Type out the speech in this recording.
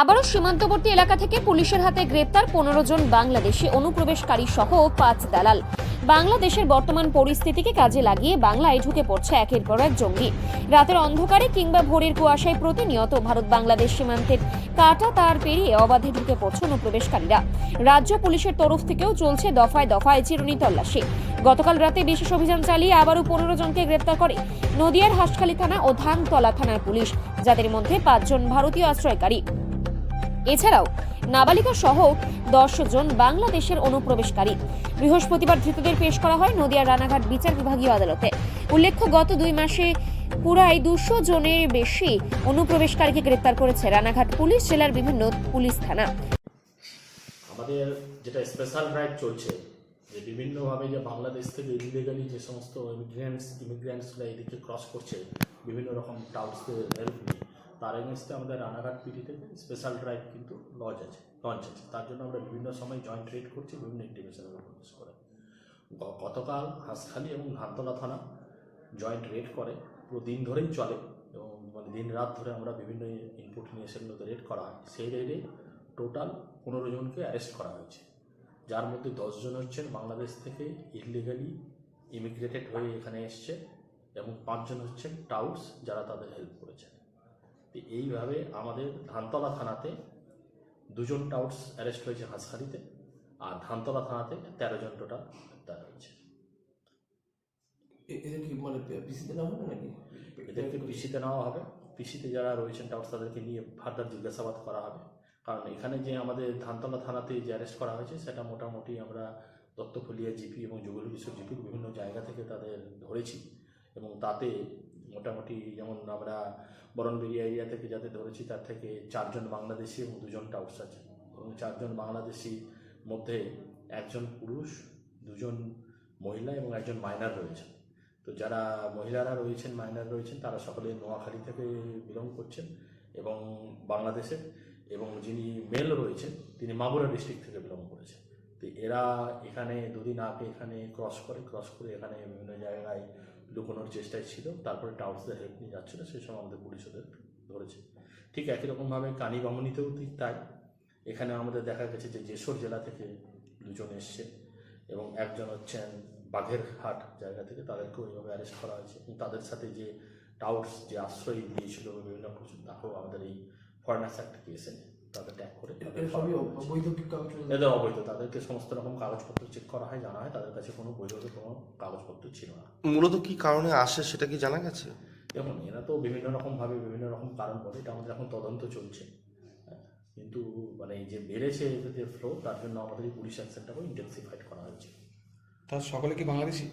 আবারও সীমান্তবর্তী এলাকা থেকে পুলিশের হাতে গ্রেপ্তার পনেরো জন বাংলাদেশি অনুপ্রবেশকারী সহ পাঁচ দালাল। বাংলাদেশের বর্তমান পরিস্থিতিকে কাজে লাগিয়ে বাংলায় ঢুকে পড়ছে একের পর এক জঙ্গি। রাতের অন্ধকারে কিংবা ভোরের কুয়াশায় প্রতিনিয়ত ভারত বাংলাদেশ সীমান্তের কাটা তার পেরিয়ে অবাধে ঢুকে পড়ছে অনুপ্রবেশকারীরা। রাজ্য পুলিশের তরফ থেকেও চলছে দফায় দফায় চিরুনি তল্লাশি। গতকাল রাতে বিশেষ অভিযান চালিয়ে আবারও পনেরো জনকে গ্রেপ্তার করে নদিয়ার হাসখালী থানা ও ধানতলা থানার পুলিশ, যাদের মধ্যে পাঁচজন ভারতীয় আশ্রয়কারী। এছাড়াও নাবালিকা সহ দশ জন বাংলাদেশের অনুপ্রবেশকারী। বৃহস্পতিবার ধৃতদের পেশ করা হয় নদিয়ার রানাঘাট বিচার বিভাগীয় আদালতে। উল্লেখ্য, গত দুই মাসে পুরাই দুশো জনের বেশি অনুপ্রবেশকারীকে গ্রেপ্তার করেছে রানাঘাট পুলিশ জেলার বিভিন্ন পুলিশ থানা। আমাদের যেটা স্পেশাল রাইড চলছে, যে বিভিন্নভাবে যে বাংলাদেশ থেকে ইলিগালি যে সমস্ত ইমিগ্রেন্টস ইমিগ্রেন্টসরা এদিকে ক্রস করছে, বিভিন্ন রকম টাউটসদের হেল্প নিয়ে। তার এগেনস্টে আমাদের রানাঘাট পিটি থেকে স্পেশাল ড্রাইভ কিন্তু লঞ্চ আছে লঞ্চ আছে। তার জন্য আমরা বিভিন্ন সময় জয়েন্ট রেড করছি, বিভিন্ন ইন্টিমেশনের উপর করে গতকাল হাঁসখালি এবং ধানতলা থানা জয়েন্ট রেড করে, পুরো দিন ধরেই চলে এবং মানে দিন রাত ধরে আমরা বিভিন্ন ইনপুট নিয়ে সেগুলোতে রেড করা হয়। সেই রেডে টোটাল পনেরো জনকে অ্যারেস্ট করা হয়েছে, যার মধ্যে দশজন হচ্ছেন বাংলাদেশ থেকে ইলিগালি ইমিগ্রেটেড হয়ে এখানে এসছে এবং পাঁচজন হচ্ছেন টাউটস যারা তাদের হেল্প করেছে তো এইভাবে আমাদের ধানতলা থানাতে দুজন টাউটস অ্যারেস্ট হয়েছে হাঁসখালিতে আর ধানতলা থানাতে তেরো জন টোটাল গ্রেপ্তার হয়েছে। এদের কি মানে পিসিতে নেওয়া হবে নাকি? এদেরকে পিসিতে নেওয়া হবে। পিসিতে যারা রয়েছেন টাউটস তাদেরকে নিয়ে ফার্দার জিজ্ঞাসাবাদ করা হবে। কারণ এখানে যে আমাদের ধানতলা থানাতে যে অ্যারেস্ট করা হয়েছে সেটা মোটামুটি আমরা দত্তফলিয়া জিপি এবং যুগল কিশোর জিপির বিভিন্ন জায়গা থেকে তাদের ধরেছি এবং তাতে মোটামুটি যেমন আমরা বরণবেরিয়া এরিয়া থেকে যাতে ধরেছি, তার থেকে চারজন বাংলাদেশি এবং দুজন টাউটস আছে। এবং চারজন বাংলাদেশি মধ্যে একজন পুরুষ, দুজন মহিলা এবং একজন মাইনার রয়েছে। তো যারা মহিলারা রয়েছেন মাইনার রয়েছেন, তারা সকলে নোয়াখালী থেকে বিলং করছেন এবং বাংলাদেশের এবং যিনি মেল রয়েছেন, তিনি মাগুরা ডিস্ট্রিক্ট থেকে বিলং করেছেন। তো এরা এখানে দুদিন আগে এখানে ক্রস করে ক্রস করে এখানে বিভিন্ন জায়গায় লুকোনোর চেষ্টায় ছিল, তারপরে টাউন্সদের হেল্প নিয়ে যাচ্ছিল, সেই সময় আমাদের পুলিশ ওদের ধরেছে। ঠিক একই রকমভাবে কানিবামনিতেও ঠিক তাই। এখানে আমাদের দেখা গেছে যে যশোর জেলা থেকে দুজন এসছে এবং একজন হচ্ছেন বাঘেরহাট জায়গা থেকে, তাদেরকেও এইভাবে অ্যারেস্ট করা হয়েছে। এবং তাদের সাথে যে টাউটস যে আশ্রয় দিয়েছিল, বিভিন্ন কিছু তাকেও আমাদের এই ফরেনার্স অ্যাক্ট কেসে তাদের ট্যাগ করে এদের অবৈধ তাদেরকে সমস্ত রকম কাগজপত্র চেক করা হয় জানা হয় তাদের কাছে কোনো বৈধ কোনো কাগজপত্র ছিল না। মূলত কি কারণে আসে সেটা কি জানা গেছে? দেখুন এরা তো বিভিন্ন রকমভাবে বিভিন্ন রকম কারণ বলে এটা আমাদের এখন তদন্ত চলছে। হ্যাঁ, কিন্তু মানে এই যে বেড়েছে এদের যে ফ্লো তার জন্য আমাদের এই পুলিশ অ্যাকশনটাকেও ইন্টেন্সিফাইড করা হয়েছে। তার সকলে কি বাংলাদেশি?